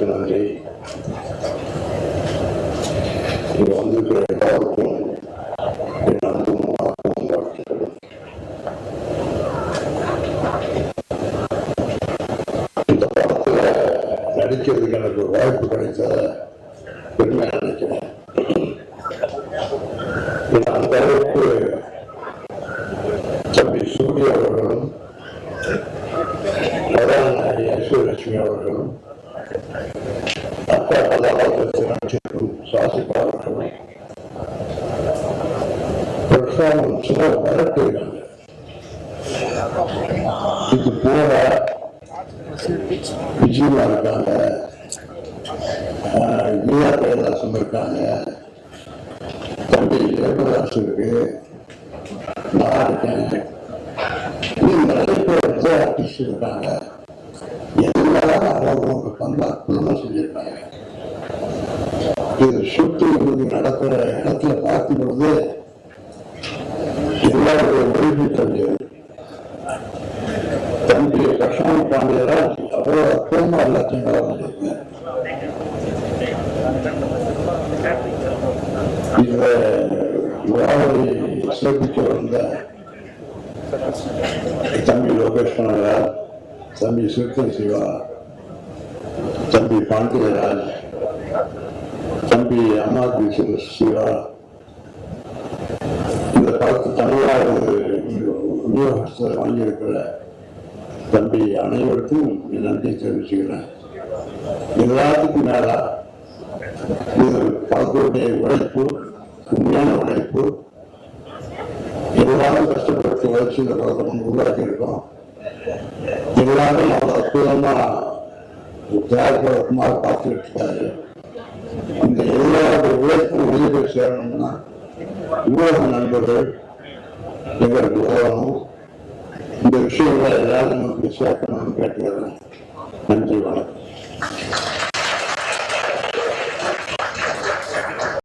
அனைவருக்கு நன்றி இங்க வந்திருக்கிற எல்லாருக்கும் என் அன்பும் வணக்கமும் வாழ்த்துக்கள் இந்த படத்துல நடிக்கிறதுக்கு எனக்கு ஒரு வாய்ப்பு கிடைத்த பெருமையா நினைக்கிறேன். அந்த அளவுக்கு தம்பி சூரிய அவர்களும் கதாநாயகி ஐஸ்வர்யலட்சுமி அவர்களும் அக்கா கதாபாத்திரத்தில் நடிச்சிருக்கும் சாசிகா இது போல விஜயமா இருக்காங்க ஆஹ் மீனா கைலாசம் இருக்காங்க தம்பி ஏகதாஸ் இருக்கு நான் இருக்கேன் நிறைய பேர் ஆர்டிஸ்ட் இருக்காங்க எல்லாரும் அவங்க பண்ண அற்புதமா செஞ்சிருக்காங்க இது ஷூட்டிங் நடக்கிற இடத்துல பார்க்கும் பொழுது எல்லாருடைய உதவி தம்பி தம்பி பிரசாந்த் பாண்டியராஜ் அவ்வளோ அற்புதமா எல்லாத்தையும் வேலை பண்ணியிருக்கேன் இந்த விழாவை சிறப்பிக்க வந்த தம்பி லோகேஷ் கனகராஜ் தம்பி சிறுத்தை சிவா தம்பி பாண்டியராஜ் தம்பி அம்மாதி சிவா இந்த படத்து ஒரு விநியோகஸ்தர் வாங்கியிருக்கிற தம்பி அனைவருக்கும் நன்றி தெரிவிச்சுக்கிறேன். எல்லாத்துக்கும் மேலா இது படத்துடைய உழைப்பு உண்மையான உழைப்பு. எல்லாரும் கஷ்டப்பட்டு உழைச்சி இந்த படத்தை நம்ம உருவாக்கி இருக்கோம் எல்லாரும் அவ்வளோ அற்புதமாக தயாரிப்பாளர் பார்த்துட்டு இருக்காரு இந்த எல்லாருடைய உழைப்பும் வெளியே போய் சேரணும்னா ஊடக நண்பர்கள் எங்களுக்கு உதவணும் இந்த விஷயங்களை எல்லாரும் நமக்கு சேர்க்கணும்னு கேட்டுக்கிறேன் நன்றி